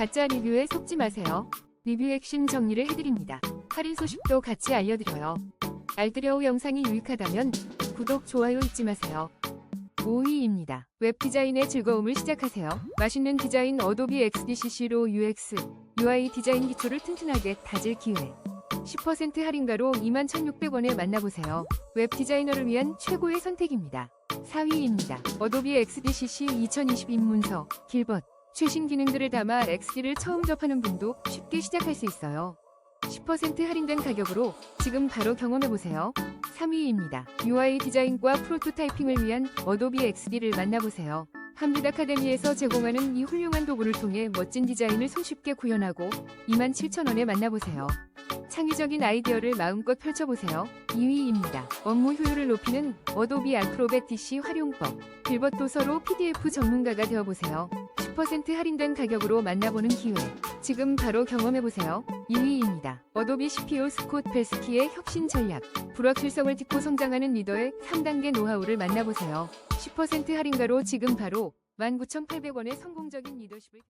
가짜 리뷰에 속지 마세요. 리뷰 핵심 정리를 해드립니다. 할인 소식도 같이 알려드려요. 알뜰여우 영상이 유익하다면 구독, 좋아요 잊지 마세요. 5위입니다. 웹 디자인의 즐거움을 시작하세요. 맛있는 디자인 어도비 XDCC로 UX, UI 디자인 기초를 튼튼하게 다질 기회. 10% 할인가로 21,600원에 만나보세요. 웹 디자이너를 위한 최고의 선택입니다. 4위입니다. 어도비 XDCC 2020 입문서, 길벗. 최신 기능들을 담아 XD를 처음 접하는 분도 쉽게 시작할 수 있어요. 10% 할인된 가격으로 지금 바로 경험해보세요. 3위입니다. UI 디자인과 프로토타이핑을 위한 어도비 XD를 만나보세요. 한빛 아카데미에서 제공하는 이 훌륭한 도구를 통해 멋진 디자인을 손쉽게 구현하고 27,000원에 만나보세요. 창의적인 아이디어를 마음껏 펼쳐보세요. 2위입니다. 업무 효율을 높이는 어도비 알프로벳 DC 활용법. 빌벗 도서로 PDF 전문가가 되어보세요. 10% 할인된 가격으로 만나보는 기회. 지금 바로 경험해보세요. 2위입니다. 어도비 CPU 스콧 베스키의 혁신 전략. 불확실성을 딛고 성장하는 리더의 3단계 노하우를 만나보세요. 10% 할인가로 지금 바로 19,800원의 성공적인 리더십을